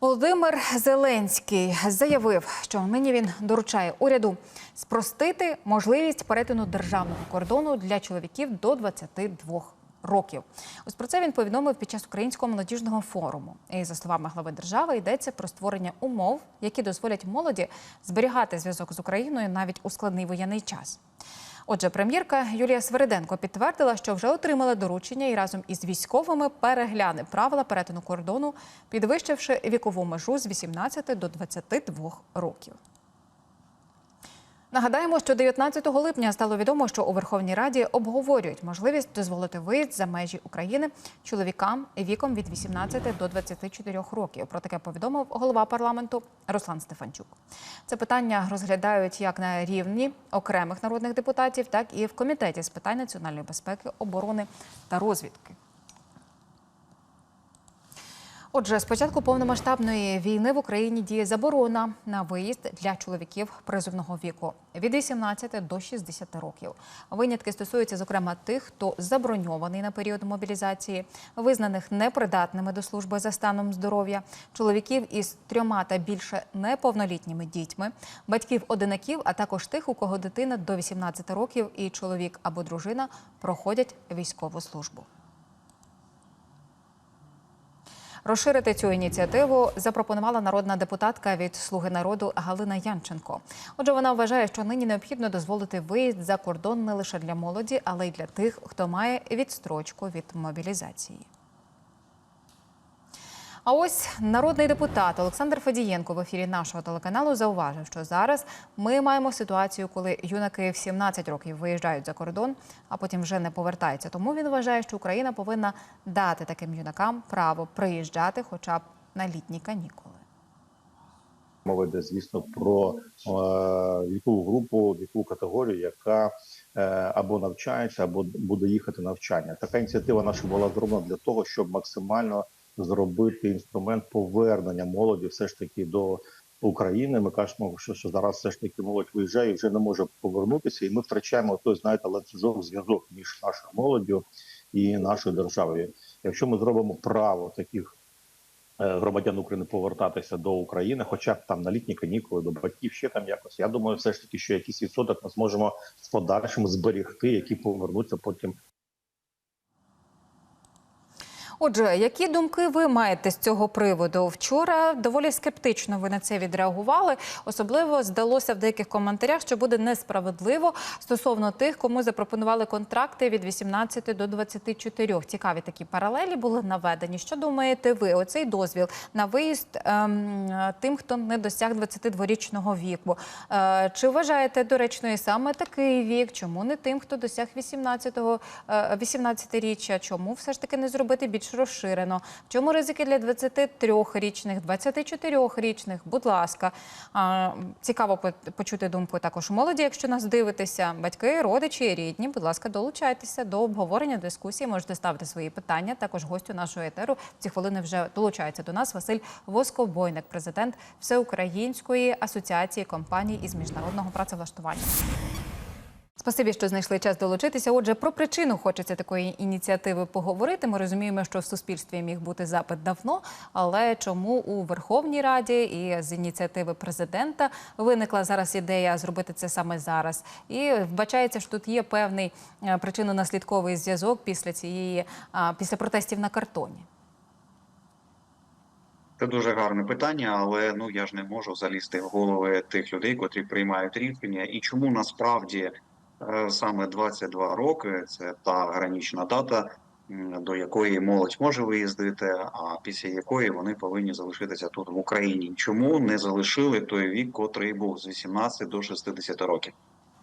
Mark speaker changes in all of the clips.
Speaker 1: Володимир Зеленський заявив, що нині він доручає уряду спростити можливість перетину державного кордону для чоловіків до 22 років. Ось про це він повідомив під час українського молодіжного форуму. І за словами глави держави, йдеться про створення умов, які дозволять молоді зберігати зв'язок з Україною навіть у складний воєнний час. Отже, прем'єрка Юлія Свериденко підтвердила, що вже отримала доручення і разом із військовими перегляне правила перетину кордону, підвищивши вікову межу з 18 до 22 років. Нагадаємо, що 19 липня стало відомо, що у Верховній Раді обговорюють можливість дозволити виїзд за межі України чоловікам віком від 18 до 24 років. Про таке повідомив голова парламенту Руслан Стефанчук. Це питання розглядають як на рівні окремих народних депутатів, так і в комітеті з питань національної безпеки, оборони та розвідки. Отже, з початку повномасштабної війни в Україні діє заборона на виїзд для чоловіків призовного віку від 18 до 60 років. Винятки стосуються, зокрема, тих, хто заброньований на період мобілізації, визнаних непридатними до служби за станом здоров'я, чоловіків із трьома та більше неповнолітніми дітьми, батьків одинаків, а також тих, у кого дитина до 18 років і чоловік або дружина проходять військову службу. Розширити цю ініціативу запропонувала народна депутатка від Слуги народу Галина Янченко. Отже, вона вважає, що нині необхідно дозволити виїзд за кордон не лише для молоді, але й для тих, хто має відстрочку від мобілізації. А ось народний депутат Олександр Федієнко в ефірі нашого телеканалу зауважив, що зараз ми маємо ситуацію, коли юнаки в 17 років виїжджають за кордон, а потім вже не повертаються. Тому він вважає, що Україна повинна дати таким юнакам право приїжджати, хоча б на літні канікули.
Speaker 2: Мова йде, звісно, про е, вікову групу, вікову категорію, яка е, або навчається, або буде їхати навчання. Така ініціатива наша була зроблена для того, щоб максимально зробити інструмент повернення молоді, все ж таки до України. Ми кажемо, що, що зараз все ж таки молодь виїжджає і вже не може повернутися, і ми втрачаємо той, знаєте, ланцюжок зв'язок між нашою молоддю і нашою державою. Якщо ми зробимо право таких е, громадян України повертатися до України, хоча б там на літні канікули, до батьків ще там якось. Я думаю, все ж таки, що якийсь відсоток ми зможемо з подальшим зберегти, які повернуться потім
Speaker 1: Отже, які думки ви маєте з цього приводу? Вчора доволі скептично ви на це відреагували. Особливо здалося в деяких коментарях, що буде несправедливо стосовно тих, кому запропонували контракти від 18 до 24. Цікаві такі паралелі були наведені. Що думаєте ви? Оцей дозвіл на виїзд ем, тим, хто не досяг 22-річного віку. Е, чи вважаєте доречною саме такий вік? Чому не тим, хто досяг 18-го, е, 18-річчя? Чому все ж таки не зробити більш розширено? В чому ризики для 23-річних, 24-річних? Будь ласка, цікаво по- почути думку також молоді, якщо нас дивитеся, батьки, родичі, рідні. Будь ласка, долучайтеся до обговорення дискусії. Можете ставити свої питання. Також гостю нашого етеру в ці хвилини вже долучається до нас Василь Восковойник, президент Всеукраїнської асоціації компаній із міжнародного працевлаштування. Спасибі, що знайшли час долучитися. Отже, про причину хочеться такої ініціативи поговорити. Ми розуміємо, що в суспільстві міг бути запит давно, але чому у Верховній Раді і з ініціативи президента виникла зараз ідея зробити це саме зараз? І вбачається, що тут є певний е, причинно-наслідковий зв'язок після цієї після протестів на картоні.
Speaker 3: Це дуже гарне питання, але ну я ж не можу залізти в голови тих людей, котрі приймають рішення, і чому насправді саме 22 роки це та гранічна дата, до якої молодь може виїздити, а після якої вони повинні залишитися тут в Україні. Чому не залишили той вік, котрий був з 18 до 60 років?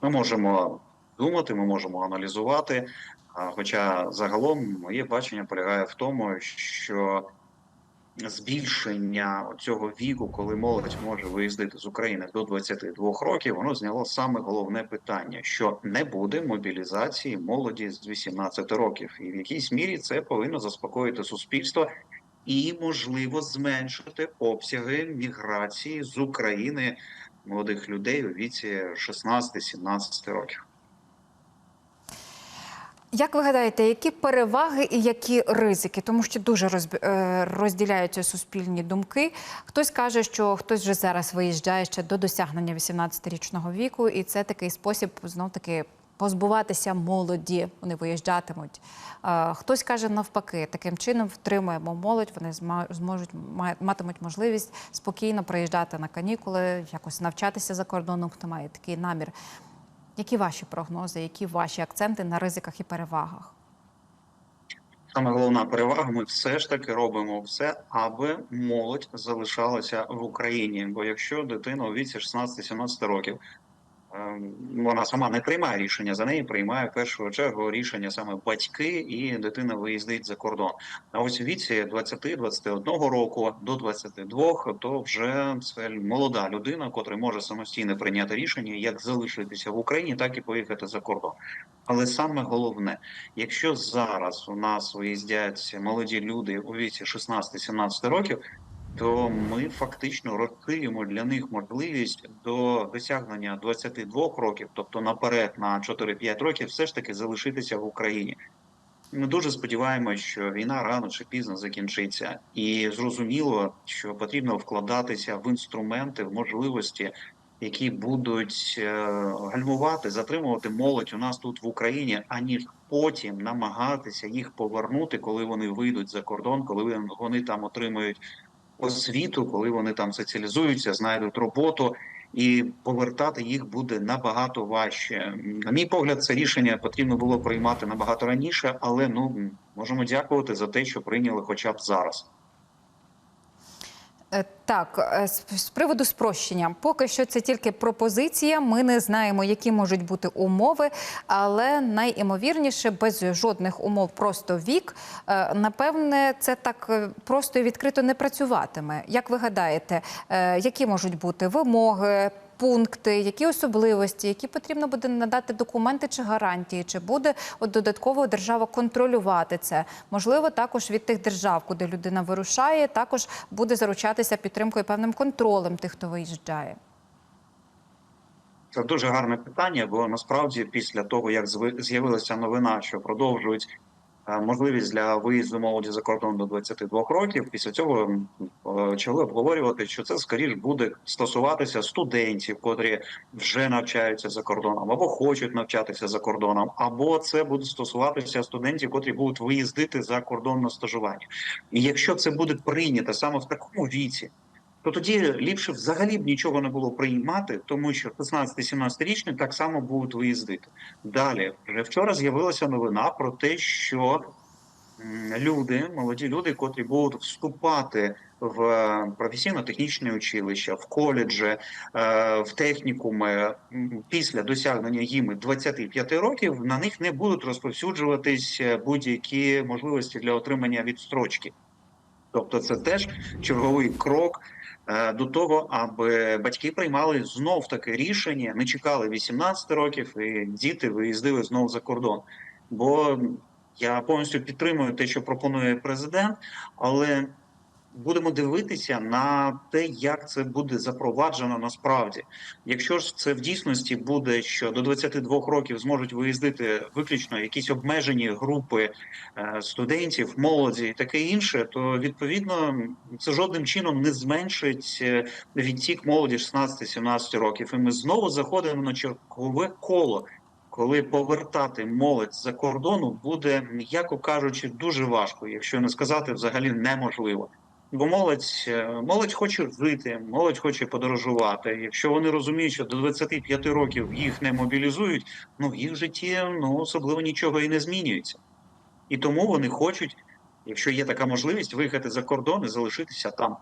Speaker 3: Ми можемо думати, ми можемо аналізувати. Хоча загалом моє бачення полягає в тому, що збільшення цього віку, коли молодь може виїздити з України до 22 років, воно зняло саме головне питання: що не буде мобілізації молоді з 18 років, і в якійсь мірі це повинно заспокоїти суспільство і, можливо, зменшити обсяги міграції з України молодих людей у віці 16-17 років.
Speaker 1: Як ви гадаєте, які переваги і які ризики? Тому що дуже е, розділяються суспільні думки. Хтось каже, що хтось вже зараз виїжджає ще до досягнення 18-річного віку, і це такий спосіб знов таки позбуватися молоді. Вони виїжджатимуть. Е, Хтось каже навпаки, таким чином втримуємо молодь. Вони зможуть ма- матимуть можливість спокійно приїжджати на канікули, якось навчатися за кордоном. Хто має такий намір. Які ваші прогнози, які ваші акценти на ризиках і перевагах?
Speaker 3: Саме головна перевага, ми все ж таки робимо все, аби молодь залишалася в Україні. Бо якщо дитина у віці 16-17 років вона сама не приймає рішення, за неї приймає в першу чергу рішення саме батьки, і дитина виїздить за кордон. А ось у віці 20-21 року до 22, то вже це молода людина, котра може самостійно прийняти рішення, як залишитися в Україні, так і поїхати за кордон. Але саме головне, якщо зараз у нас виїздять молоді люди у віці 16-17 років, то ми фактично розкриємо для них можливість до досягнення 22 років, тобто наперед на 4-5 років, все ж таки залишитися в Україні. Ми дуже сподіваємося, що війна рано чи пізно закінчиться, і зрозуміло, що потрібно вкладатися в інструменти, в можливості, які будуть е, гальмувати, затримувати молодь у нас тут в Україні, аніж потім намагатися їх повернути, коли вони вийдуть за кордон, коли вони- там отримують освіту, коли вони там соціалізуються, знайдуть роботу. І повертати їх буде набагато важче. На мій погляд, це рішення потрібно було приймати набагато раніше, але ну можемо дякувати за те, що прийняли, хоча б зараз.
Speaker 1: Е, Так, е, з приводу спрощення, поки що це тільки пропозиція. Ми не знаємо, які можуть бути умови, але найімовірніше, без жодних умов, просто вік. е, Напевне, це так просто і відкрито не працюватиме. Як ви гадаєте, які можуть бути вимоги? Пункти, які особливості, які потрібно буде надати документи чи гарантії, чи буде от додатково держава контролювати це? Можливо, також від тих держав, куди людина вирушає, також буде заручатися підтримкою певним контролем тих, хто виїжджає.
Speaker 3: Це дуже гарне питання, бо насправді після того, як з'явилася новина, що продовжують можливість для виїзду молоді за кордон до 22 років, після цього м, почали обговорювати, що це скоріш буде стосуватися студентів, котрі вже навчаються за кордоном, або хочуть навчатися за кордоном, або це буде стосуватися студентів, котрі будуть виїздити за кордон на стажування. І якщо це буде прийнято саме в такому віці, то тоді ліпше взагалі б нічого не було приймати, тому що 16-17 річні так само будуть виїздити. Далі вже вчора з'явилася новина про те, що люди, молоді люди, котрі будуть вступати в професійно-технічне училище, в коледжі, е, в технікуми після досягнення їми 25 років, на них не будуть розповсюджуватись е, будь-які можливості для отримання відстрочки. Тобто, це теж черговий крок е, до того, аби батьки приймали знов таке рішення, не чекали 18 років, і діти виїздили знов за кордон. Бо я повністю підтримую те, що пропонує президент, але будемо дивитися на те, як це буде запроваджено насправді. Якщо ж це в дійсності буде, що до 22 років зможуть виїздити виключно якісь обмежені групи е, студентів, молоді і таке інше, то відповідно це жодним чином не зменшить е, відтік молоді 16-17 років. І ми знову заходимо на чергове коло. Коли повертати молодь за кордону буде, м'яко кажучи, дуже важко, якщо не сказати взагалі неможливо. Бо молодь, е, молодь хоче жити, молодь хоче подорожувати. Якщо вони розуміють, що до 25 років їх не мобілізують, ну в їх житті ну особливо нічого і не змінюється. І тому вони хочуть, якщо є така можливість, виїхати за кордон і залишитися там.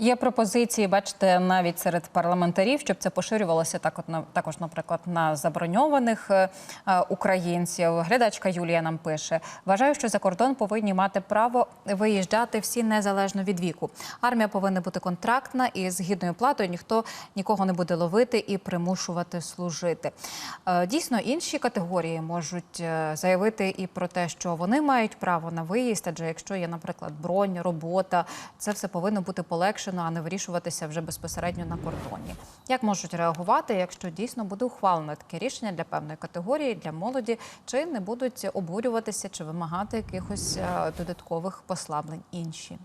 Speaker 1: Є пропозиції, бачите, навіть серед парламентарів, щоб це поширювалося так, от також, наприклад, на заброньованих е, е, українців. Глядачка Юлія нам пише: вважаю, що за кордон повинні мати право виїжджати всі незалежно від віку. Армія повинна бути контрактна і з гідною платою ніхто нікого не буде ловити і примушувати служити. Е, Дійсно, інші категорії можуть заявити і про те, що вони мають право на виїзд, адже якщо є, наприклад, бронь, робота, це все повинно бути полегшено Туреччину, а не вирішуватися вже безпосередньо на кордоні. Як можуть реагувати, якщо дійсно буде ухвалено таке рішення для певної категорії, для молоді, чи не будуть обурюватися чи вимагати якихось е, додаткових послаблень інші?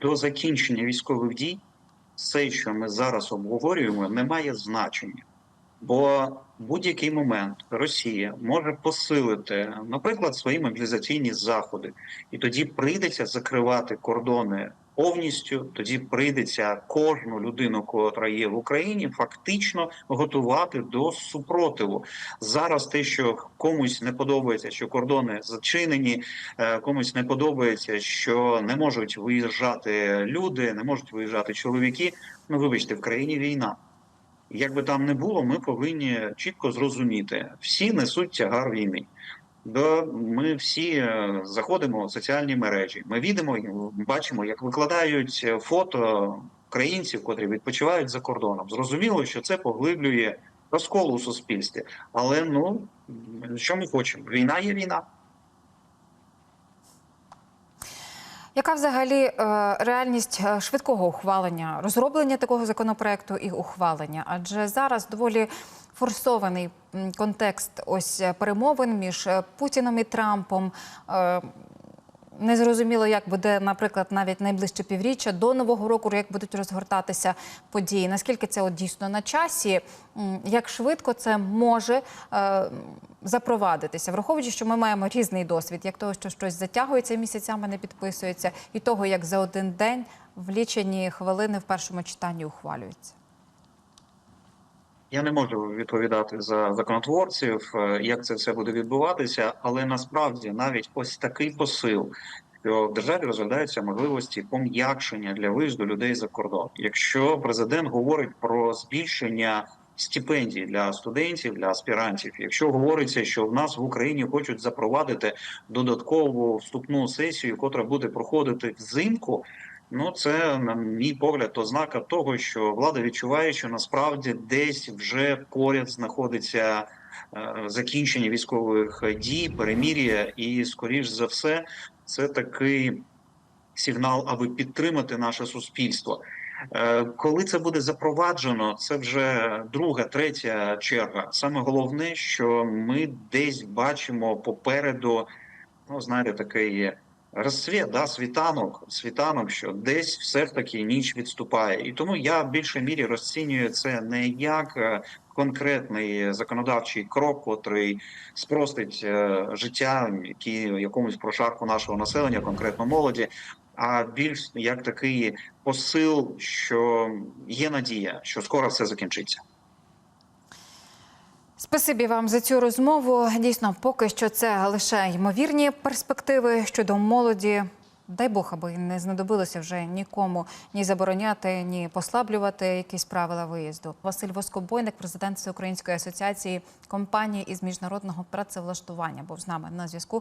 Speaker 3: До закінчення військових дій все, що ми зараз обговорюємо, не має значення. Бо в будь-який момент Росія може посилити, наприклад, свої мобілізаційні заходи, і тоді прийдеться закривати кордони повністю. Тоді прийдеться кожну людину, котра є в Україні, фактично готувати до супротиву. Зараз те, що комусь не подобається, що кордони зачинені, е, комусь не подобається, що не можуть виїжджати люди, не можуть виїжджати чоловіки. Ну вибачте, в країні війна. Як би там не було, ми повинні чітко зрозуміти, всі несуть тягар війни. Бо ми всі е, заходимо в соціальні мережі. Ми відемо, бачимо, як викладають фото українців, котрі відпочивають за кордоном. Зрозуміло, що це поглиблює розкол у суспільстві. Але ну що ми хочемо? Війна є війна.
Speaker 1: Яка взагалі е, реальність е, швидкого ухвалення, розроблення такого законопроекту і ухвалення? Адже зараз доволі форсований контекст ось е, перемовин між е, Путіном і Трампом. Е, Незрозуміло, як буде, наприклад, навіть найближче півріччя до нового року, як будуть розгортатися події. Наскільки це от дійсно на часі? Як швидко це може е, запровадитися, враховуючи, що ми маємо різний досвід, як того, що щось затягується місяцями, не підписується, і того, як за один день в лічені хвилини в першому читанні ухвалюється.
Speaker 3: Я не можу відповідати за законотворців, е, як це все буде відбуватися, але насправді навіть ось такий посил, що в державі розглядаються можливості пом'якшення для виїзду людей за кордон. Якщо президент говорить про збільшення стипендій для студентів, для аспірантів, якщо говориться, що в нас в Україні хочуть запровадити додаткову вступну сесію, котра буде проходити взимку. Ну, це, на мій погляд, ознака того, що влада відчуває, що насправді десь вже поряд знаходиться е, закінчення військових дій, перемір'я, і, скоріш за все, це такий сигнал, аби підтримати наше суспільство. Е, Коли це буде запроваджено, це вже друга, третя черга. Саме головне, що ми десь бачимо попереду, ну знаєте, такий розсвіт, да, світанок, світанок, що десь все ж таки ніч відступає, і тому я в більшій мірі розцінюю це не як е, конкретний законодавчий крок, котрий спростить е, життя, які якомусь прошарку нашого населення, конкретно молоді. А більш як такий посил, що є надія, що скоро все закінчиться.
Speaker 1: Спасибі вам за цю розмову. Дійсно, поки що це лише ймовірні перспективи щодо молоді. Дай Бог, аби не знадобилося вже нікому ні забороняти, ні послаблювати якісь правила виїзду. Василь Воскобойник, президент Всеукраїнської асоціації компаній із міжнародного працевлаштування, був з нами на зв'язку.